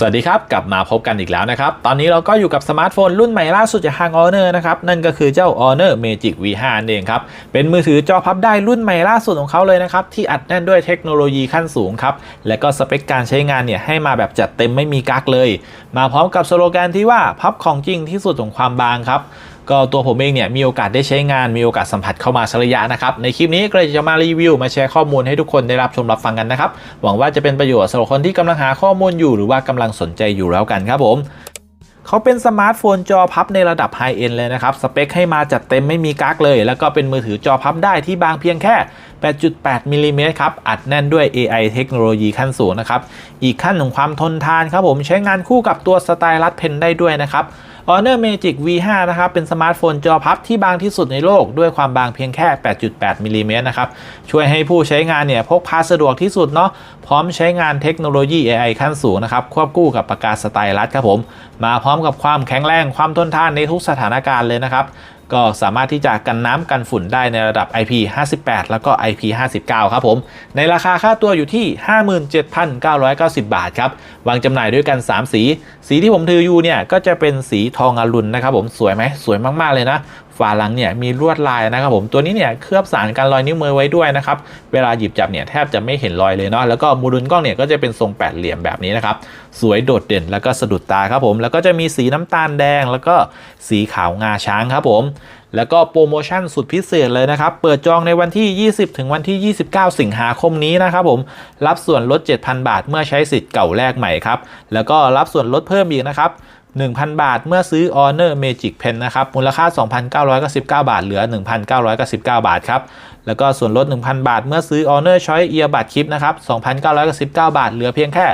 สวัสดีครับ กลับมาพบกันอีกแล้วนะครับ ตอนนี้เราก็อยู่กับสมาร์ทโฟนรุ่นใหม่ล่าสุดจากทาง Honor นะครับ นั่นก็คือเจ้า Honor Magic V5 นั่นเองครับ เป็นมือถือจอพับได้รุ่นใหม่ล่าสุดของเขาเลยนะครับ ที่อัดแน่นด้วยเทคโนโลยีขั้นสูงครับ และก็สเปคการใช้งานเนี่ยให้มาแบบจัดเต็มไม่มีกักเลย มาพร้อมกับสโลแกนที่ว่าพับของจริงที่สุดของความบางครับ ก็ตัวผมเองเนี่ยมีโอกาสได้ใช้งานมีโอกาสสัมผัสเข้ามาสักระยะนะครับ ในคลิปนี้ก็เลยจะมารีวิว มาแชร์ข้อมูลให้ทุกคนได้รับชมรับฟังกันนะครับ หวังว่าจะเป็นประโยชน์สำหรับคนที่กำลังหาข้อมูลอยู่หรือว่ากำลังสนใจอยู่แล้วกันครับผมเขาเป็นสมาร์ทโฟนจอพับในระดับไฮเอ็นเลยนะครับ สเปคให้มาจัดเต็มไม่มีกั๊กเลย แล้วก็เป็นมือถือจอพับได้ที่บางเพียงแค่ 8.8มิลลิเมตรครับ อัดแน่นด้วย AI เทคโนโลยีขั้นสูงนะครับ อีกขั้นของความทนทานครับผมใช้งานคู่กับตัวสไตลัสเพนได้ด้วยนะครับ Honor Magic V5 นะครับเป็นสมาร์ทโฟนจอพับที่บางที่สุดในโลกด้วยความบางเพียงแค่ 8.8 มิลลิเมตรนะครับช่วยให้ผู้ใช้งานเนี่ยพกพาสะดวกที่สุดเนาะพร้อมใช้งานเทคโนโลยี AI ขั้นสูงนะครับควบคู่กับปากกาสไตลัสครับผม มาพร้อมกับความแข็งแรงความทนทานในทุกสถานการณ์เลยนะครับ ก็สามารถที่จะกันน้ำกันฝุ่นได้ในระดับ IP58 แล้วก็ IP59 ครับผม ในราคาค่าตัวอยู่ที่ 57,990 บาทครับ วางจำหน่ายด้วยกัน 3 สี สีที่ผมถืออยู่เนี่ย ก็จะเป็นสีทองอรุณนะครับผม สวยไหม สวยมาก ๆ เลยนะ ฝาหลังเนี่ยมีลวดลายนะครับผมตัวนี้เนี่ยเคลือบสารการรอยนิ้วมือไว้ด้วยนะครับเวลาหยิบจับเนี่ยแทบจะไม่เห็นรอยเลยเนาะแล้วก็โมดูลกล้องเนี่ยก็จะเป็นทรงแปดเหลี่ยมแบบนี้นะครับสวยโดดเด่นแล้วก็สะดุดตาครับผมแล้วก็จะมีสีน้ำตาลแดง แล้วก็สีขาวงาช้างครับผมแล้วก็โปรโมชั่นสุดพิเศษเลยนะครับ เปิดจองในวันที่ 20 ถึงวันที่ 29 สิงหาคมนี้นะครับผม รับส่วนลด 7,000 บาทเมื่อใช้สิทธิ์เก่าแรกใหม่ครับ แล้วก็รับส่วนลดเพิ่มอีกนะครับ 1,000 บาท เมื่อซื้อ Honor Magic Pen นะครับ มูลค่า 2,999 บาท เหลือ 1,999 บาทครับ แล้วก็ส่วนลด 1,000 บาท เมื่อซื้อ Honor Choice Earbud Clip นะครับ 2,999 บาท เหลือเพียงแค่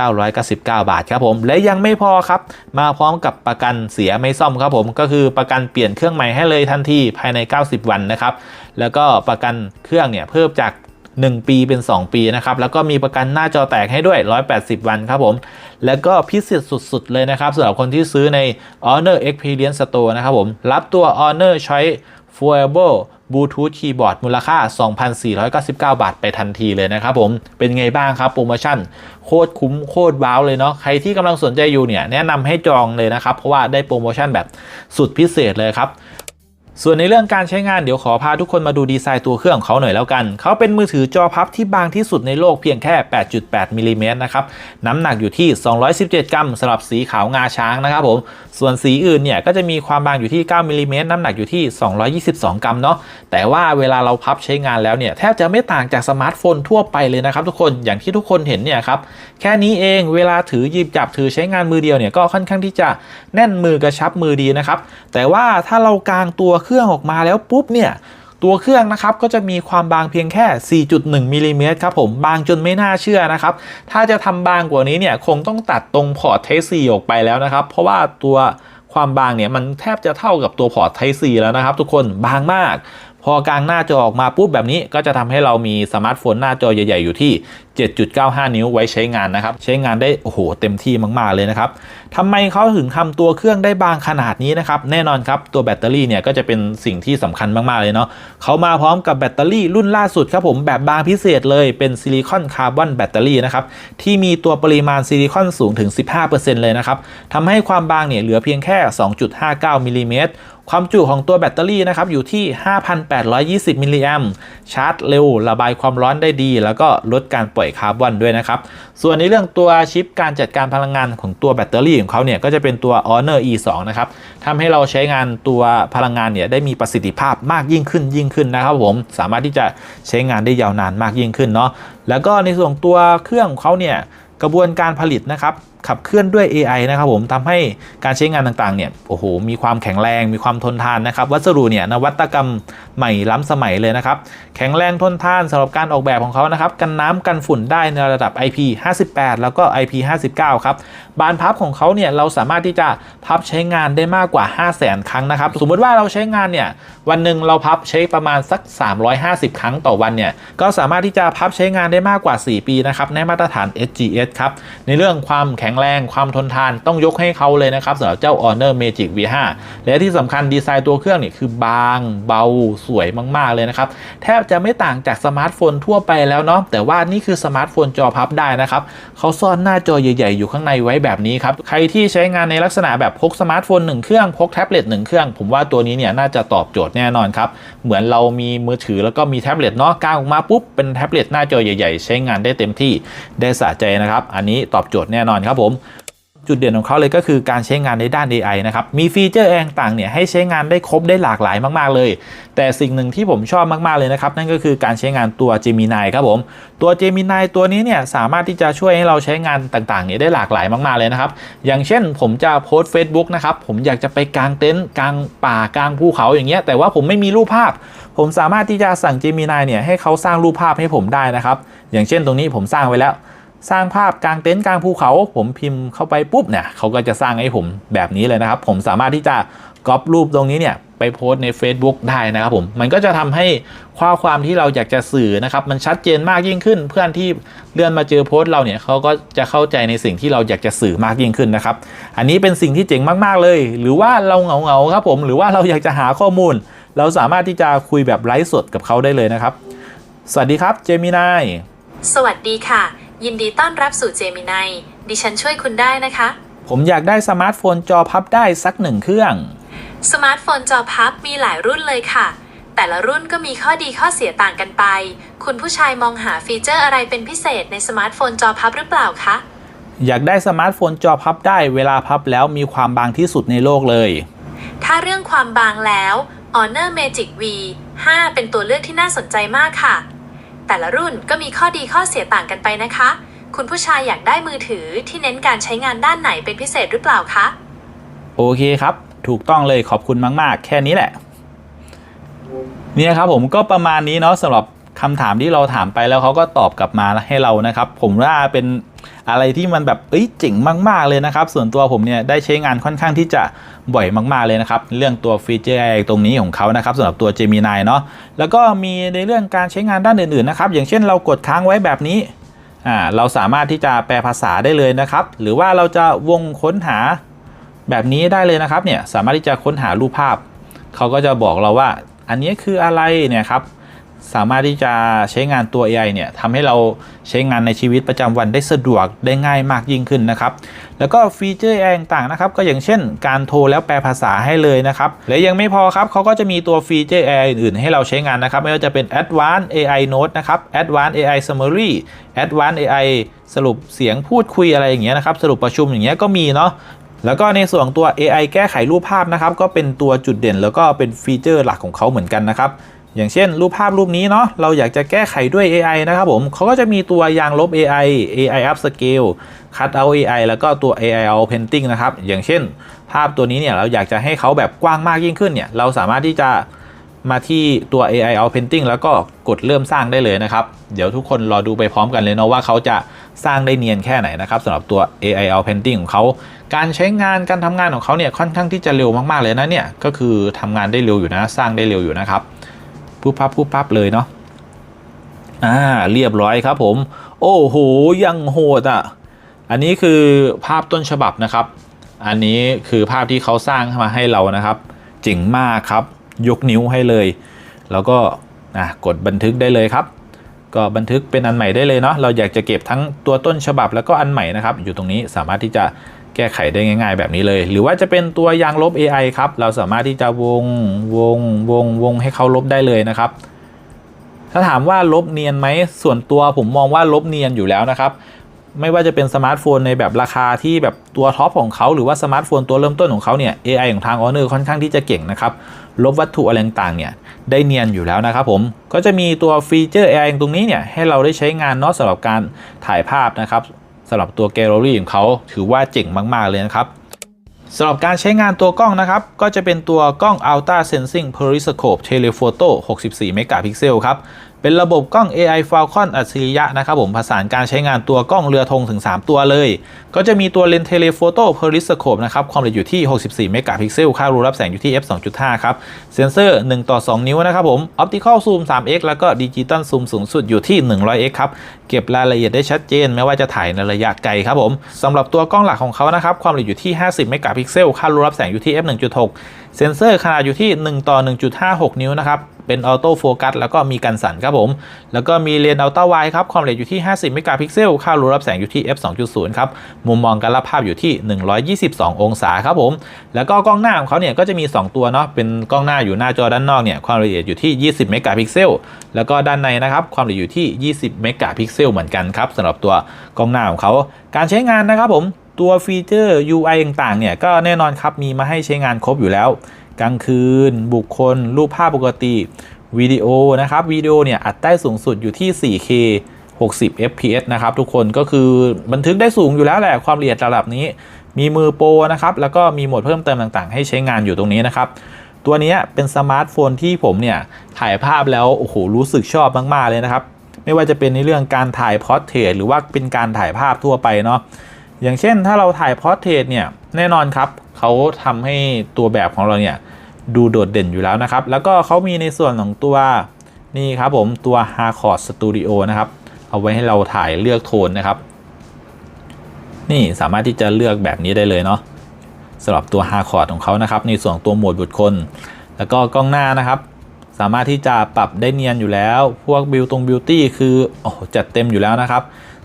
1,999 บาทครับผม และยังไม่พอครับ มาพร้อมกับประกันเสียไม่ซ่อมครับผม ก็คือประกันเปลี่ยนเครื่องใหม่ให้เลยทันทีภายใน 90 วันนะครับ แล้วก็ประกันเครื่องเนี่ยเพิ่มจาก1 ปีเป็น 2 ปีนะครับ แล้วก็มีประกันหน้าจอแตกให้ด้วย 180 วันครับผม แล้วก็พิเศษสุด ๆ เลยนะครับสำหรับคนที่ซื้อใน Honor Experience Store นะครับผมรับตัว Honor Choice Forever Bluetooth Keyboard มูลค่า 2,499 บาทไปทันทีเลยนะครับผม เป็นไงบ้างครับโปรโมชั่น โคตรคุ้มโคตรว้าวเลยเนาะ ใครที่กำลังสนใจอยู่เนี่ย แนะนำให้จองเลยนะครับ เพราะว่าได้โปรโมชั่นแบบสุดพิเศษเลยครับ ส่วนในเรื่องการใช้งานเดี๋ยวขอพาทุกคนมาดูดีไซน์ตัวเครื่องของเขาหน่อยแล้วกัน เขาเป็นมือถือจอพับที่บางที่สุดในโลกเพียงแค่ 8.8 มิลลิเมตรนะครับ น้ำหนักอยู่ที่ 217 กรัมสำหรับสีขาวงาช้างนะครับผม ส่วนสีอื่นเนี่ยก็จะมีความบางอยู่ที่ 9 มิลลิเมตรน้ำหนักอยู่ที่ 222 กรัมเนาะ แต่ว่าเวลาเราพับใช้งานแล้วเนี่ยแทบจะไม่ต่างจากสมาร์ทโฟนทั่วไปเลยนะครับทุกคน อย่างที่ทุกคนเห็นเนี่ยครับ แค่นี้เองเวลาถือหยิบจับถือใช้งานมือเดียวเนี่ยก็ค่อนข้างที่จะแน่นมือกระชับมือดีนะครับ แต่ว่าถ้าเรากางตัวเครื่องออกมาแล้วปุ๊บเนี่ยตัวเครื่องนะครับก็จะมีความบางเพียงแค่ 4.1มิลลิเมตรครับผมบางจนไม่น่าเชื่อนะครับ ถ้าจะทำบางกว่านี้เนี่ยคงต้องตัดตรงพอร์ตไทซีออกไปแล้วนะครับ เพราะว่าตัวความบางเนี่ยมันแทบจะเท่ากับตัวพอร์ตไทซีแล้วนะครับ ทุกคนบางมาก พอกลางหน้าจอออกมาปุ๊บแบบนี้ก็จะทำให้เรามีสมาร์ทโฟนหน้าจอใหญ่ ๆ อยู่ที่ 7.95 นิ้วไว้ใช้งานนะครับ ใช้งานได้โอ้โหเต็มที่มาก ๆ เลยนะครับทำไมเขาถึงทำตัวเครื่องได้บางขนาดนี้นะครับ แน่นอนครับ ตัวแบตเตอรี่เนี่ยก็จะเป็นสิ่งที่สำคัญมาก ๆ เลยเนาะเขามาพร้อมกับแบตเตอรี่รุ่นล่าสุดครับผมแบบบางพิเศษเลยเป็นซิลิคอนคาร์บอนแบตเตอรี่นะครับที่มีตัวปริมาณซิลิคอนสูงถึง 15%เลยนะครับทำให้ความบางเนี่ยเหลือเพียงแค่ 2.59มิลลิเมตร ความจุของตัวแบตเตอรี่นะครับอยู่ที่ 5,820 มิลลิแอมชาร์จเร็ว ระบายความร้อนได้ดี แล้วก็ลดการปล่อยคาร์บอนด้วยนะครับ ส่วนในเรื่องตัวชิปการจัดการพลังงานของตัวแบตเตอรี่ของเขาเนี่ยก็จะเป็นตัว Honor E2 นะครับทำให้เราใช้งานตัวพลังงานเนี่ยได้มีประสิทธิภาพมากยิ่งขึ้นยิ่งขึ้นนะครับผมสามารถที่จะใช้งานได้ยาวนานมากยิ่งขึ้นเนาะแล้วก็ในส่วนตัวเครื่องเขาเนี่ยกระบวนการผลิตนะครับ ขับเคลื่อนด้วย AI นะครับผมทำให้การใช้งานต่างๆเนี่ยโอ้โหมีความแข็งแรง มีความทนทานนะครับ วัสดุเนี่ยนวัตกรรมใหม่ล้ำสมัยเลยนะครับ แข็งแรงทนทานสำหรับการออกแบบของเขานะครับ กันน้ำกันฝุ่นได้ในระดับ IP 58 แล้วก็ IP 59 ครับบานพับของเขาเนี่ยเราสามารถที่จะพับใช้งานได้มากกว่า 5 0 0 0 0 0 ครั้งนะครับ สมมติว่าเราใช้งานเนี่ยวันหนึ่งเราพับใช้ประมาณสัก 350 ครั้งต่อวันเนี่ยก็สามารถที่จะพับใช้งานได้มากกว่า 4 ปีนะครับในมาตรฐาน SGS ครับในเรื่องความแข็งแรง ความทนทานต้องยกให้เขาเลยนะครับสำหรับเจ้า Honor Magic V5 และที่สำคัญดีไซน์ตัวเครื่องนี่คือบางเบาสวยมาก ๆ เลยนะครับ แทบจะไม่ต่างจากสมาร์ทโฟนทั่วไปแล้วเนาะแต่ว่านี่คือสมาร์ทโฟนจอพับได้นะครับเขาซ่อนหน้าจอใหญ่ ๆ อยู่ข้างในไว้แบบนี้ครับใครที่ใช้งานในลักษณะแบบพกสมาร์ทโฟนหนึ่งเครื่องพกแท็บเล็ตหนึ่งเครื่อง ผมว่าตัวนี้เนี่ยน่าจะตอบโจทย์แน่นอนครับเหมือนเรามีมือถือแล้วก็มีแท็บเล็ตเนาะกางออกมาปุ๊บเป็นแท็บเล็ตหน้าจอใหญ่ ๆ ใช้งานได้เต็มที่ได้สะใจนะครับ อันนี้ตอบโจทย์แน่นอนครับผมจุดเด่นของเขาเลยก็คือการใช้งานในด้าน AI นะครับ มีฟีเจอร์แองต่างเนี่ยให้ใช้งานได้ครบได้หลากหลายมาก ๆ เลย แต่สิ่งหนึ่งที่ผมชอบมาก ๆ เลยนะครับ นั่นก็คือการใช้งานตัว Gemini ครับผม ตัว Gemini ตัวนี้เนี่ยสามารถที่จะช่วยให้เราใช้งานต่างๆเนี่ยได้หลากหลายมาก ๆ เลยนะครับ อย่างเช่นผมจะโพสต์ Facebook นะครับ ผมอยากจะไปกางเต็นท์กางป่ากางภูเขาอย่างเงี้ย แต่ว่าผมไม่มีรูปภาพ ผมสามารถที่จะสั่ง Gemini เนี่ยให้เขาสร้างรูปภาพให้ผมได้นะครับ อย่างเช่นตรงนี้ผมสร้างไว้แล้ว สร้างภาพกลางเต็นท์กลางภูเขา ผมพิมพ์เข้าไปปุ๊บเนี่ยเขาก็จะสร้างให้ผมแบบนี้เลยนะครับ ผมสามารถที่จะก๊อปรูปตรงนี้เนี่ยไปโพสใน Facebook ได้นะครับผมมันก็จะทำให้ข้อความที่เราอยากจะสื่อนะครับมันชัดเจนมากยิ่งขึ้น เพื่อนที่เลื่อนมาเจอโพสต์เราเนี่ยเขาก็จะเข้าใจในสิ่งที่เราอยากจะสื่อมากยิ่งขึ้นนะครับอันนี้เป็นสิ่งที่เจ๋งมากๆเลย หรือว่าเราเหงาๆครับผมหรือว่าเราอยากจะหาข้อมูล เราสามารถที่จะคุยแบบไลฟ์สดกับเขาได้เลยนะครับ สวัสดีครับเจมินายสวัสดีค่ะ ยินดีต้อนรับสู่เจมินายดิฉันช่วยคุณได้นะคะ ผมอยากได้สมาร์ทโฟนจอพับได้สักหนึ่งเครื่อง สมาร์ทโฟนจอพับมีหลายรุ่นเลยค่ะ แต่ละรุ่นก็มีข้อดีข้อเสียต่างกันไป คุณผู้ชายมองหาฟีเจอร์อะไรเป็นพิเศษในสมาร์ทโฟนจอพับหรือเปล่าคะ อยากได้สมาร์ทโฟนจอพับได้เวลาพับแล้วมีความบางที่สุดในโลกเลย ถ้าเรื่องความบางแล้ว Honor Magic V 5 เป็นตัวเลือกที่น่าสนใจมากค่ะ แต่ละรุ่นก็มีข้อดีข้อเสียต่างกันไปนะคะ คุณผู้ชายอยากได้มือถือที่เน้นการใช้งานด้านไหนเป็นพิเศษหรือเปล่าคะ โอเคครับ ถูกต้องเลยขอบคุณมาก ๆ แค่นี้แหละ เนี่ยครับผมก็ประมาณนี้เนาะสำหรับคำถามที่เราถามไปแล้วเขาก็ตอบกลับมาให้เรานะครับ ผมว่าเป็น อะไรที่มันแบบเอ้ยเจ๋งมาก ๆ เลยนะครับ ส่วนตัวผมเนี่ยได้ใช้งานค่อนข้างที่จะบ่อยมากๆเลยนะครับ เรื่องตัวฟีเจอร์ไอตรงนี้ของเขานะครับสำหรับตัว Gemini เนาะแล้วก็มีในเรื่องการใช้งานด้านอื่นๆนะครับ อย่างเช่นเรากดค้างไว้แบบนี้อ่าเราสามารถที่จะแปลภาษาได้เลยนะครับ หรือว่าเราจะวงค้นหาแบบนี้ได้เลยนะครับเนี่ยสามารถที่จะค้นหารูปภาพ เขาก็จะบอกเราว่าอันนี้คืออะไรเนี่ยครับ สามารถที่จะใช้งานตัว AI เนี่ยทำให้เราใช้งานในชีวิตประจำวันได้สะดวกได้ง่ายมากยิ่งขึ้นนะครับ แล้วก็ฟีเจอร์ AI ต่างๆนะครับ ก็อย่างเช่น การโทรแล้วแปลภาษาให้เลยนะครับ และยังไม่พอครับเขาก็จะมีตัวฟีเจอร์ AI อื่นๆ ให้เราใช้งานนะครับ ไม่ว่าจะเป็น Advanced AI Note นะครับ Advanced AI Summary Advanced AI สรุปเสียงพูดคุยอะไรอย่างเงี้ยนะครับ สรุปประชุมอย่างเงี้ยก็มีเนาะแล้วก็ในส่วนตัว AI แก้ไขรูปภาพนะครับ ก็เป็นตัวจุดเด่น แล้วก็เป็นฟีเจอร์หลักของเขาเหมือนกันนะครับ อย่างเช่น รูปภาพรูปนี้เนาะเราอยากจะแก้ไขด้วย AI นะครับผมเขาก็จะมีตัวยางลบ AI AI upscale cut out AI แล้วก็ตัว AI out painting นะครับ อย่างเช่น ภาพตัวนี้เนี่ยเราอยากจะให้เขาแบบกว้างมากยิ่งขึ้นเนี่ยเราสามารถที่จะมาที่ตัว AI out painting แล้วก็กดเริ่มสร้างได้เลยนะครับ เดี๋ยวทุกคนรอดูไปพร้อมกันเลยเนาะว่าเขาจะสร้างได้เนียนแค่ไหนนะครับสำหรับตัว AI out painting ของเขาการใช้งานการทำงานของเขาเนี่ยค่อนข้างที่จะเร็วมากๆเลยนะเนี่ยก็คือทำงานได้เร็วอยู่นะ สร้างได้เร็วอยู่นะครับ ปุ๊บปั๊บปุ๊บปั๊บเลยเนาะอ่าเรียบร้อยครับผม โอ้โหยังโหดอะ อันนี้คือภาพต้นฉบับนะครับ อันนี้คือภาพที่เขาสร้างมาให้เรานะครับเจ๋งมากครับ ยกนิ้วให้เลย แล้วก็อะกดบันทึกได้เลยครับ ก็บันทึกเป็นอันใหม่ได้เลยเนาะเราอยากจะเก็บทั้งตัวต้นฉบับแล้วก็อันใหม่นะครับ อยู่ตรงนี้สามารถที่จะ แก้ไขได้ง่ายๆ แบบนี้เลย หรือว่าจะเป็นตัวยางลบ AI ครับ เราสามารถที่จะวงวงวงวงให้เขาลบได้เลยนะครับ ถ้าถามว่าลบเนียนไหมส่วนตัวผมมองว่าลบเนียนอยู่แล้วนะครับ ไม่ว่าจะเป็นสมาร์ทโฟนในแบบราคาที่แบบตัวท็อปของเขาหรือว่าสมาร์ทโฟนตัวเริ่มต้นของเขาเนี่ย AI ของทาง Honor ค่อนข้างที่จะเก่งนะครับลบวัตถุอะไรต่างๆเนี่ยได้เนียนอยู่แล้วนะครับผมก็จะมีตัวฟีเจอร์ AI ตรงนี้เนี่ยให้เราได้ใช้งานเนาะสำหรับการถ่ายภาพนะครับ สำหรับตัวแกลเลอรี่ของเขาถือว่าเจ๋งมาก ๆ เลยนะครับสำหรับการใช้งานตัวกล้องนะครับ ก็จะเป็นตัวกล้อง Ultra Sensing Periscope Telephoto 64เมกะพิกเซลครับ เป็นระบบกล้อง AI Falcon อัจฉริยะนะครับผมผสานการใช้งานตัวกล้องเรือธงถึง 3 ตัวเลย ก็จะมีตัวเลนส์เทเลโฟโต้เพอริสโคปนะครับความละเอียดอยู่ที่ 64 เมกะพิกเซล ค่ารูรับแสงอยู่ที่ f 2.5 ครับ เซนเซอร์ 1 ต่อ 2 นิ้วนะครับผมออปติคอลซูม 3x แล้วก็ดิจิตอลซูมสูงสุดอยู่ที่ 100x ครับ เก็บรายละเอียดได้ชัดเจน ไม่ว่าจะถ่ายในระยะไกลครับผมสำหรับตัวกล้องหลักของเขานะครับความละเอียดอยู่ที่ 50 เมกะพิกเซล ค่ารูรับแสงอยู่ที่ f 1.6เซนเซอร์ขนาดอยู่ที่ 1 ต่อ 1.56 นิ้วนะครับ เป็นออโต้โฟกัสแล้วก็มีกันสั่นครับผม แล้วก็มีเลนส์อัลตร้าไวครับ ความละเอียดอยู่ที่ 50 เมกะพิกเซล ค่ารูรับแสงอยู่ที่ f 2.0 ครับ มุมมองการรับภาพอยู่ที่ 122 องศาครับผม แล้วก็กล้องหน้าของเขาเนี่ยก็จะมี 2 ตัวเนาะ เป็นกล้องหน้าอยู่หน้าจอด้านนอกเนี่ย ความละเอียดอยู่ที่ 20 เมกะพิกเซล แล้วก็ด้านในนะครับ ความละเอียดอยู่ที่ 20 เมกะพิกเซลเหมือนกันครับสำหรับตัวกล้องหน้าของเขา การใช้งานนะครับผม ตัวฟีเจอร์ UI ต่างๆ เนี่ย ก็แน่นอนครับ มีมาให้ใช้งานครบอยู่แล้ว กลางคืน บุคคล รูปภาพปกติวิดีโอนะครับวิดีโอเนี่ยอัดได้สูงสุดอยู่ที่ 4K 60 fps นะครับทุกคนก็คือบันทึกได้สูงอยู่แล้วแหละความละเอียดระดับนี้ มีมือโปรนะครับแล้วก็มีโหมดเพิ่มเติมต่างๆ ให้ใช้งานอยู่ตรงนี้นะครับ ตัวนี้เป็นสมาร์ทโฟนที่ผมเนี่ยถ่ายภาพแล้วโอ้โหรู้สึกชอบมากๆเลยนะครับ ไม่ว่าจะเป็นในเรื่องการถ่ายพอร์เทรตหรือว่าเป็นการถ่ายภาพทั่วไปเนาะอย่างเช่นถ้าเราถ่ายพอร์เทรตเนี่ยแน่นอนครับ เขาทำให้ตัวแบบของเราเนี่ยดูโดดเด่นอยู่แล้วนะครับ แล้วก็เขามีในส่วนของตัวนี่ครับผมตัว h a r c o r d Studio นะครับ เอาไว้ให้เราถ่ายเลือกโทนนะครับ นี่สามารถที่จะเลือกแบบนี้ได้เลยเนาะสำหรับตัว h a r c o r d ของเขานะครับ ในส่วนตัวโหมดบุคคล แล้วก็กล้องหน้านะครับ สามารถที่จะปรับได้เนียนอยู่แล้ว พวกบิวตรงบิวตี้คือโอ้โหจัดเต็มอยู่แล้วนะครับ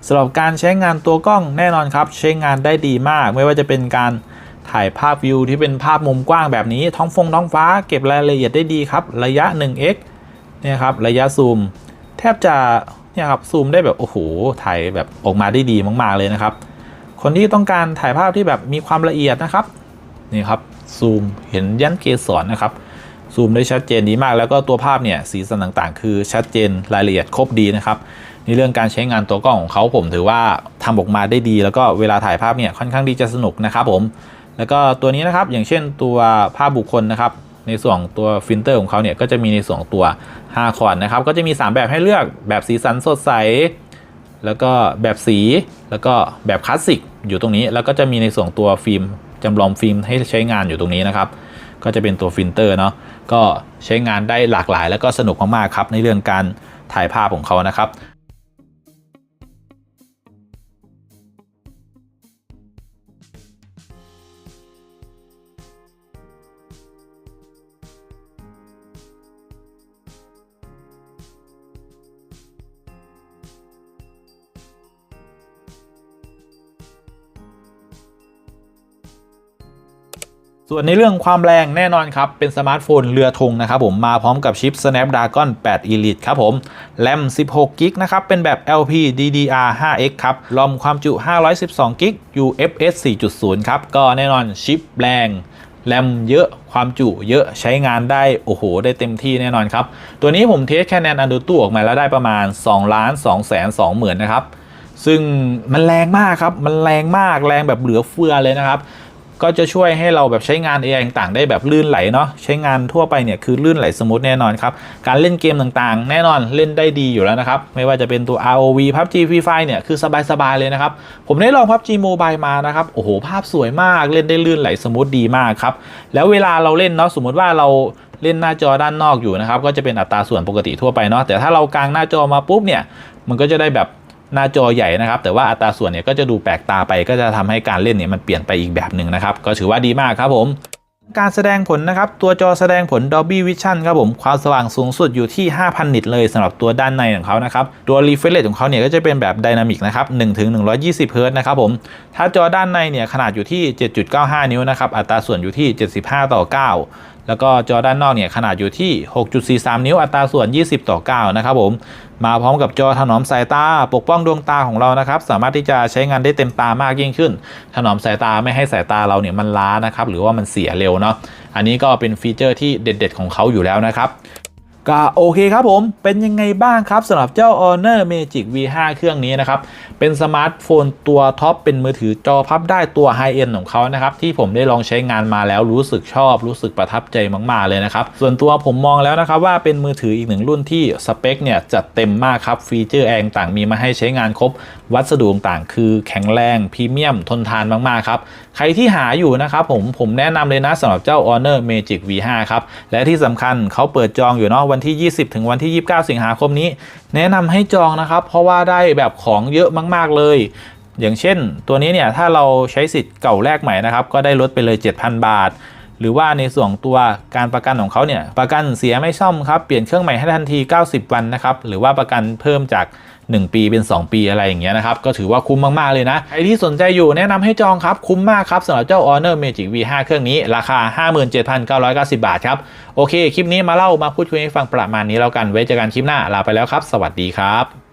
สำหรับการใช้งานตัวกล้องแน่นอนครับ ใช้งานได้ดีมาก ไม่ว่าจะเป็นการ ถ่ายภาพวิวที่เป็นภาพมุมกว้างแบบนี้ ท้องฟงท้องฟ้าเก็บรายละเอียดได้ดีครับ ระยะ 1x เนี่ยครับระยะซูม แทบจะเนี่ยครับซูมได้แบบโอ้โหถ่ายแบบออกมาได้ดีมาก ๆเลยนะครับ คนที่ต้องการถ่ายภาพที่แบบมีความละเอียดนะครับนี่ครับซูมเห็นยันเกสรนะครับซูมได้ชัดเจนดีมาก แล้วก็ตัวภาพเนี่ยสีสันต่างๆ คือชัดเจนรายละเอียดครบดีนะครับในเรื่องการใช้งานตัวกล้องของเขาผมถือว่าทำออกมาได้ดี แล้วก็เวลาถ่ายภาพเนี่ยค่อนข้างที่จะสนุกนะครับผม แล้วก็ตัวนี้นะครับอย่างเช่นตัวภาพบุคคลนะครับ ในส่วนตัวฟิลเตอร์ของเขาเนี่ยก็จะมีในส่วนตัว5คอร์ดนะครับ ก็จะมี 3 แบบให้เลือกแบบสีสันสดใส แล้วก็แบบสี แล้วก็แบบคลาสสิกอยู่ตรงนี้ แล้วก็จะมีในส่วนตัวฟิล์มจำลองฟิล์มให้ใช้งานอยู่ตรงนี้นะครับ ก็จะเป็นตัวฟิลเตอร์เนาะก็ใช้งานได้หลากหลาย แล้วก็สนุกมากๆครับในเรื่องการถ่ายภาพของเขานะครับ ส่วนในเรื่องความแรงแน่นอนครับ เป็นสมาร์ทโฟนเรือธงนะครับผมมาพร้อมกับชิป Snapdragon 8 Elite ครับผมแรม 16 g b นะครับ เป็นแบบ LP DDR 5X ครับรอมความจุ 512 g b UFS 4.0 ครับ ก็แน่นอนชิปแรงแรมเยอะความจุเยอะใช้งานได้ โอ้โห ได้เต็มที่แน่นอนครับ ตัวนี้ผมเทสแค่แนนอันดูตู้ออกมาแล้วได้ประมาณ 2 ล้าน2แสน2หมื่นนะครับ ซึ่งมันแรงมากครับ มันแรงมากแรงแบบเหลือเฟือเลยนะครับ ก็จะช่วยให้เราแบบใช้งาน AI ต่างๆ ได้แบบลื่นไหลเนาะใช้งานทั่วไปเนี่ยคือลื่นไหลสมูทแน่นอนครับ การเล่นเกมต่างๆ แน่นอนเล่นได้ดีอยู่แล้วนะครับ ไม่ว่าจะเป็นตัว ROV PUBG Free Fire เนี่ยคือสบายๆเลยนะครับ ผมได้ลอง PUBG Mobile มานะครับ โอ้โห ภาพสวยมากเล่นได้ลื่นไหลสมูทดีมากครับ แล้วเวลาเราเล่นเนาะสมมติว่าเราเล่นหน้าจอด้านนอกอยู่นะครับ ก็จะเป็นอัตราส่วนปกติทั่วไปเนาะแต่ถ้าเรากางหน้าจอมาปุ๊บเนี่ยมันก็จะได้แบบ หน้าจอใหญ่นะครับ แต่ว่าอัตราส่วนเนี่ยก็จะดูแปลกตาไปก็จะทำให้การเล่นเนี่ยมันเปลี่ยนไปอีกแบบหนึ่งนะครับ ก็ถือว่าดีมากครับผมการแสดงผลนะครับ ตัวจอแสดงผล Dolby Vision ครับผม ความสว่างสูงสุดอยู่ที่ 5,000 นิตเลยสำหรับตัวด้านในของเขานะครับ ตัว refresh rate ของเขาเนี่ยก็จะเป็นแบบ Dynamic นะครับ1ถึง120 Hz นะครับผม ถ้าจอด้านในเนี่ยขนาดอยู่ที่ 7.95 นิ้วนะครับ อัตราส่วนอยู่ที่ 75 ต่อ 9 แล้วก็จอด้านนอกเนี่ยขนาดอยู่ที่ 6.43 นิ้วอัตราส่วน 20 ต่อ 9 นะครับผม มาพร้อมกับจอถนอมสายตาปกป้องดวงตาของเรานะครับ สามารถที่จะใช้งานได้เต็มตามากยิ่งขึ้น ถนอมสายตาไม่ให้สายตาเราเนี่ยมันล้านะครับหรือว่ามันเสียเร็วเนาะอันนี้ก็เป็นฟีเจอร์ที่เด็ด ๆ ของเขาอยู่แล้วนะครับ ก็โอเคครับผม เป็นยังไงบ้างครับสำหรับเจ้า Honor Magic V5 เครื่องนี้นะครับ เป็นสมาร์ทโฟนตัวท็อป เป็นมือถือจอพับได้ตัวไฮเอ็นของเขานะครับ ที่ผมได้ลองใช้งานมาแล้วรู้สึกชอบ รู้สึกประทับใจมาก ๆ เลยนะครับ ส่วนตัวผมมองแล้วนะครับ ว่าเป็นมือถืออีกหนึ่งรุ่นที่สเปคเนี่ยจัดเต็มมากครับ ฟีเจอร์แองต่างมีมาให้ใช้งานครบ วัสดุต่างคือแข็งแรงพรีเมียมทนทานมากๆครับใครที่หาอยู่นะครับผมผมแนะนำเลยนะสำหรับเจ้า Honor Magic V5 ครับและที่สำคัญเขาเปิดจองอยู่เนาะวันันที่ 20 ถึงวันที่ 29 สิงหาคมนี้ แนะนำให้จองนะครับ เพราะว่าได้แบบของเยอะมาก ๆ เลย อย่างเช่น ตัวนี้เนี่ยถ้าเราใช้สิทธิ์เก่าแลกใหม่นะครับ ก็ได้ลดไปเลย 7,000 บาท หรือว่าในส่วนตัวการประกันของเขาเนี่ยประกันเสียไม่ซ่อมครับเปลี่ยนเครื่องใหม่ให้ทันที 90 วันนะครับหรือว่าประกันเพิ่มจาก 1 ปีเป็น 2 ปีอะไรอย่างเงี้ยนะครับ ก็ถือว่าคุ้มมาก ๆ เลยนะใครที่สนใจอยู่แนะนำให้จองครับ คุ้มมากครับสำหรับเจ้า Honor Magic V5 เครื่องนี้ ราคา 57,990 บาทครับ โอเค คลิปนี้มาเล่ามาพูดคุยให้ฟังประมาณนี้แล้วกันไว้เจอกันคลิปหน้าลาไปแล้วครับ สวัสดีครับ